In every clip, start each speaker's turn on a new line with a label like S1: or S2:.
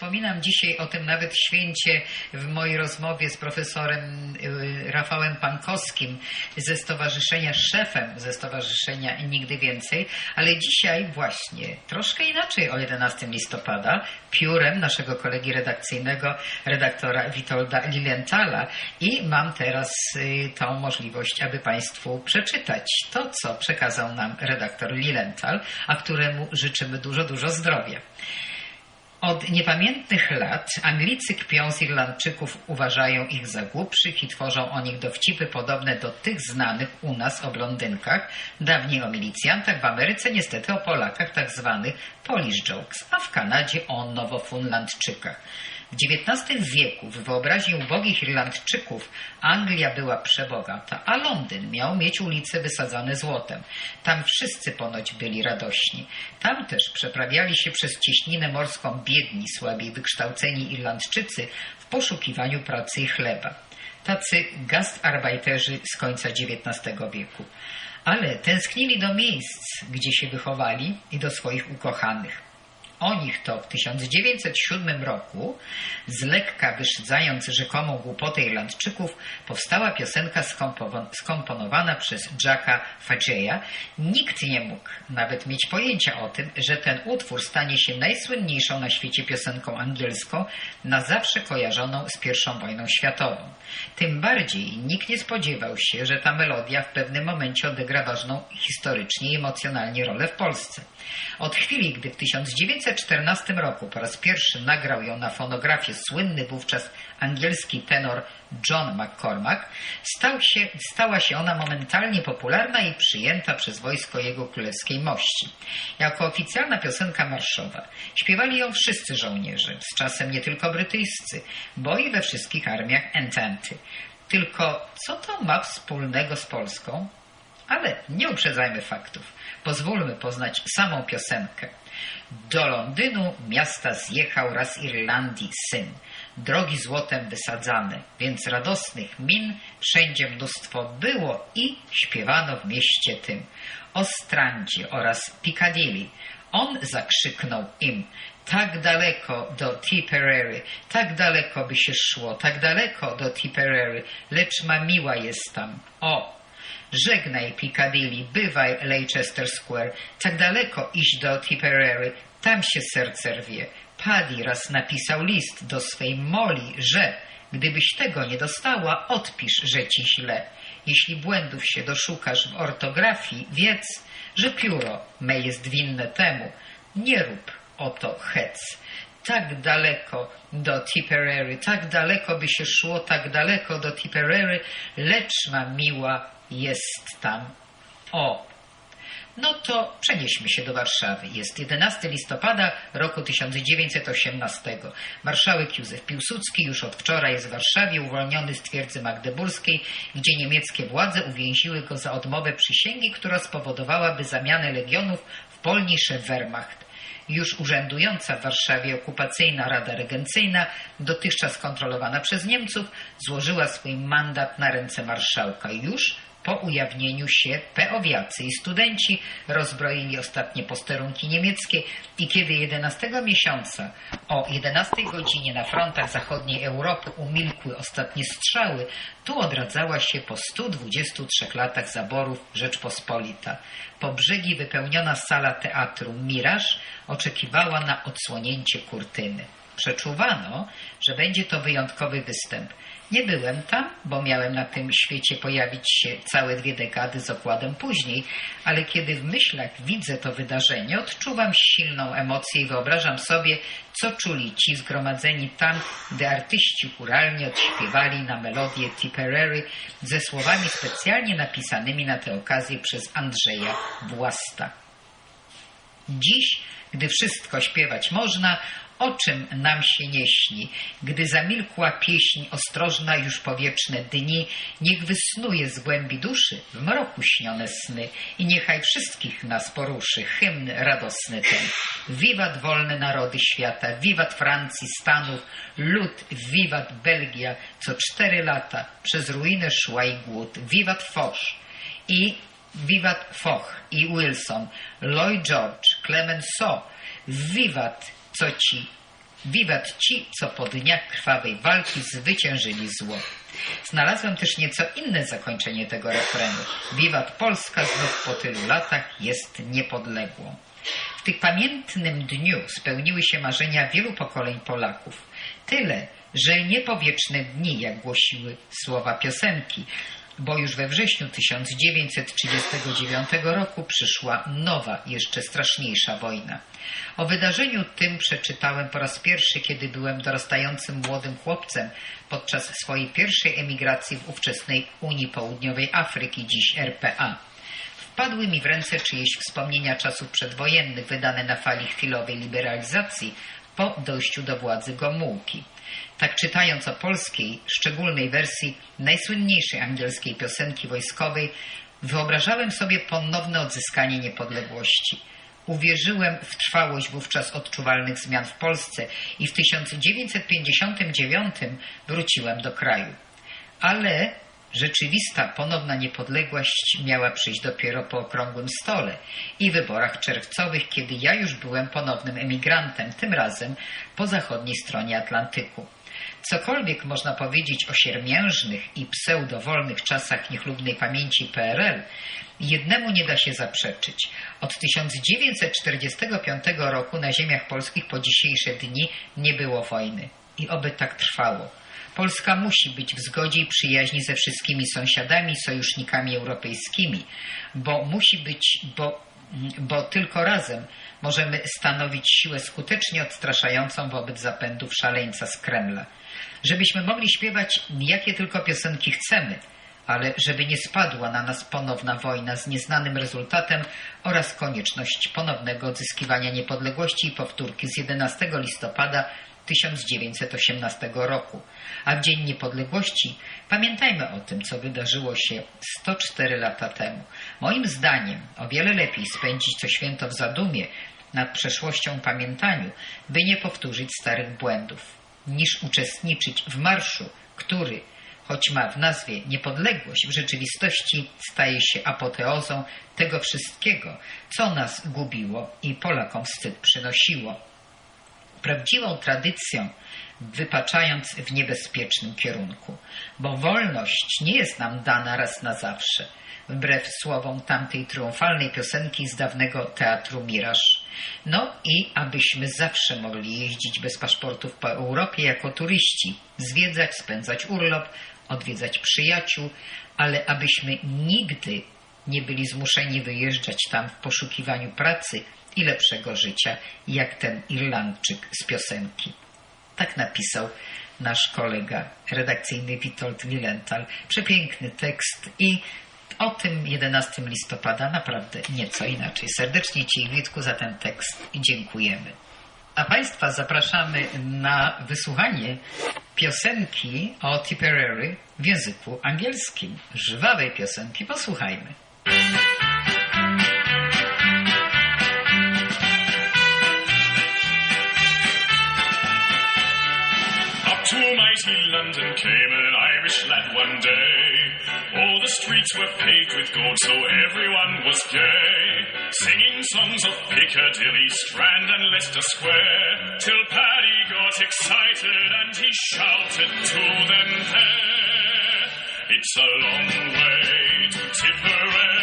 S1: Wspominam dzisiaj o tym nawet w święcie w mojej rozmowie z profesorem y, Rafałem Pankowskim ze stowarzyszenia, szefem ze stowarzyszenia Nigdy Więcej, ale dzisiaj właśnie troszkę inaczej o 11 listopada piórem naszego kolegi redakcyjnego, redaktora Witolda Lilienthala i mam teraz y, tą możliwość, aby Państwu przeczytać to, co przekazał nam redaktor Lilienthal, a któremu życzymy dużo, dużo zdrowia. Od niepamiętnych lat Anglicy kpią z Irlandczyków, uważają ich za głupszych i tworzą o nich dowcipy podobne do tych znanych u nas o blondynkach, dawniej o milicjantach, w Ameryce niestety o Polakach, tak zwanych Polish jokes, a w Kanadzie o nowofunlandczykach. W XIX wieku w wyobraźni ubogich Irlandczyków Anglia była przebogata, a Londyn miał mieć ulice wysadzane złotem. Tam wszyscy ponoć byli radośni. Tam też przeprawiali się przez cieśninę morską biedni, słabiej wykształceni Irlandczycy w poszukiwaniu pracy i chleba. Tacy gastarbeiterzy z końca XIX wieku. Ale tęsknili do miejsc, gdzie się wychowali i do swoich ukochanych o nich to w 1907 roku, z lekka wyszydzając rzekomą głupotę Irlandczyków, powstała piosenka skomponowana przez Jacka Fajeya. Nikt nie mógł nawet mieć pojęcia o tym, że ten utwór stanie się najsłynniejszą na świecie piosenką angielską, na zawsze kojarzoną z I wojną światową. Tym bardziej nikt nie spodziewał się, że ta melodia w pewnym momencie odegra ważną historycznie i emocjonalnie rolę w Polsce. Od chwili, gdy w 1914 roku po raz pierwszy nagrał ją na fonografie słynny wówczas angielski tenor John McCormack, stał się, stała się ona momentalnie popularna i przyjęta przez wojsko jego królewskiej mości. Jako oficjalna piosenka marszowa śpiewali ją wszyscy żołnierze, z czasem nie tylko brytyjscy, bo i we wszystkich armiach Ententy. Tylko co to ma wspólnego z Polską? Ale nie uprzedzajmy faktów. Pozwólmy poznać samą piosenkę. Do Londynu miasta zjechał raz Irlandii syn, drogi złotem wysadzane, więc radosnych min wszędzie mnóstwo było i śpiewano w mieście tym. O Strandzie oraz Piccadilly. On zakrzyknął im, tak daleko do Tipperary, tak daleko by się szło, tak daleko do Tipperary, lecz ma miła jest tam. O, Żegnaj Piccadilly, bywaj Leicester Square, tak daleko iść do Tipperary, tam się serce rwie. Paddy raz napisał list do swej Moli, że gdybyś tego nie dostała, odpisz, że ci źle. Jeśli błędów się doszukasz w ortografii, wiedz, że pióro me jest winne temu. Nie rób o to hec tak daleko do Tipperary, tak daleko by się szło, tak daleko do Tipperary, lecz ma miła jest tam. O! No to przenieśmy się do Warszawy. Jest 11 listopada roku 1918. Marszałek Józef Piłsudski już od wczoraj jest w Warszawie, uwolniony z twierdzy magdeburskiej, gdzie niemieckie władze uwięziły go za odmowę przysięgi, która spowodowałaby zamianę legionów w polnisze Wehrmacht. Już urzędująca w Warszawie okupacyjna Rada Regencyjna, dotychczas kontrolowana przez Niemców, złożyła swój mandat na ręce marszałka. Już po ujawnieniu się peowiacy i studenci rozbroili ostatnie posterunki niemieckie i kiedy 11 miesiąca o 11 godzinie na frontach zachodniej Europy umilkły ostatnie strzały, tu odradzała się po 123 latach zaborów Rzeczpospolita. Po brzegi wypełniona sala teatru Miraż oczekiwała na odsłonięcie kurtyny. Przeczuwano, że będzie to wyjątkowy występ. Nie byłem tam, bo miałem na tym świecie pojawić się całe dwie dekady z okładem później, ale kiedy w myślach widzę to wydarzenie, odczuwam silną emocję i wyobrażam sobie, co czuli ci zgromadzeni tam, gdy artyści kuralnie odśpiewali na melodię Tipperary ze słowami specjalnie napisanymi na tę okazję przez Andrzeja Własta. Dziś, gdy wszystko śpiewać można, o czym nam się nie śni, gdy zamilkła pieśń ostrożna już powieczne dni, niech wysnuje z głębi duszy w mroku śnione sny i niechaj wszystkich nas poruszy hymn radosny ten. Wiwat wolne narody świata, wiwat Francji, Stanów, lud, wiwat Belgia, co cztery lata przez ruinę szła i głód, wiwat Foch i wiwat Foch i Wilson, Lloyd George, Clemenceau, wiwat co ci, wiwat ci, co po dniach krwawej walki zwyciężyli zło. Znalazłem też nieco inne zakończenie tego refrenu. Wiwat Polska znów po tylu latach jest niepodległą. W tym pamiętnym dniu spełniły się marzenia wielu pokoleń Polaków. Tyle, że nie powieczne dni, jak głosiły słowa piosenki, bo już we wrześniu 1939 roku przyszła nowa, jeszcze straszniejsza wojna. O wydarzeniu tym przeczytałem po raz pierwszy, kiedy byłem dorastającym młodym chłopcem podczas swojej pierwszej emigracji w ówczesnej Unii Południowej Afryki, dziś RPA. Wpadły mi w ręce czyjeś wspomnienia czasów przedwojennych, wydane na fali chwilowej liberalizacji, po dojściu do władzy Gomułki. Tak czytając o polskiej, szczególnej wersji najsłynniejszej angielskiej piosenki wojskowej, wyobrażałem sobie ponowne odzyskanie niepodległości. Uwierzyłem w trwałość wówczas odczuwalnych zmian w Polsce i w 1959 wróciłem do kraju. Ale Rzeczywista ponowna niepodległość miała przyjść dopiero po okrągłym stole i wyborach czerwcowych, kiedy ja już byłem ponownym emigrantem, tym razem po zachodniej stronie Atlantyku. Cokolwiek można powiedzieć o siermiężnych i pseudowolnych czasach niechlubnej pamięci PRL, jednemu nie da się zaprzeczyć. Od 1945 roku na ziemiach polskich po dzisiejsze dni nie było wojny i oby tak trwało. Polska musi być w zgodzie i przyjaźni ze wszystkimi sąsiadami, sojusznikami europejskimi, bo musi być, bo, bo tylko razem możemy stanowić siłę skutecznie odstraszającą wobec zapędów szaleńca z Kremla. Żebyśmy mogli śpiewać jakie tylko piosenki chcemy, ale żeby nie spadła na nas ponowna wojna z nieznanym rezultatem oraz konieczność ponownego odzyskiwania niepodległości i powtórki z 11 listopada 1918 roku, a w Dzień Niepodległości pamiętajmy o tym, co wydarzyło się 104 lata temu. Moim zdaniem o wiele lepiej spędzić to święto w zadumie nad przeszłością pamiętaniu, by nie powtórzyć starych błędów, niż uczestniczyć w marszu, który choć ma w nazwie niepodległość, w rzeczywistości staje się apoteozą tego wszystkiego, co nas gubiło i Polakom wstyd przynosiło prawdziwą tradycją, wypaczając w niebezpiecznym kierunku, bo wolność nie jest nam dana raz na zawsze, wbrew słowom tamtej triumfalnej piosenki z dawnego teatru Miraż. No i abyśmy zawsze mogli jeździć bez paszportów po Europie jako turyści, zwiedzać, spędzać urlop, odwiedzać przyjaciół, ale abyśmy nigdy nie byli zmuszeni wyjeżdżać tam w poszukiwaniu pracy i lepszego życia, jak ten Irlandczyk z piosenki. Tak napisał nasz kolega redakcyjny Witold Milental. Przepiękny tekst i o tym 11 listopada naprawdę nieco inaczej. Serdecznie Ci, Witku, za ten tekst dziękujemy. A Państwa zapraszamy na wysłuchanie piosenki o Tipperary w języku angielskim. Żywawej piosenki posłuchajmy. to mighty London came an Irish lad one day. All the streets were paved with gold, so everyone was gay. Singing songs of Piccadilly, Strand, and Leicester Square. Till Paddy got excited and he shouted to them there It's a long way to Tipperary.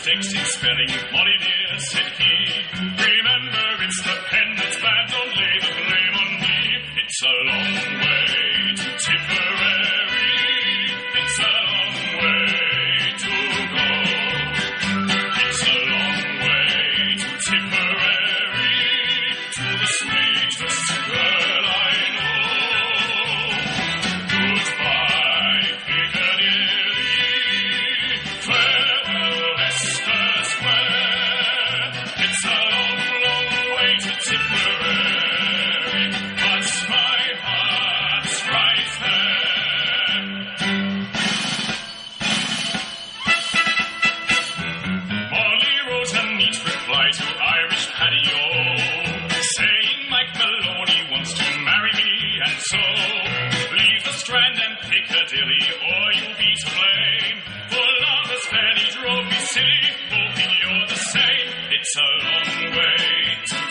S1: sticks in spelling money, dear, said he. Remember, it's the pen that's bad, don't lay the blame on me. It's a long way to Tipperary, it's a long way to go.
S2: It's a long way to Tipperary, to the sweetest girl.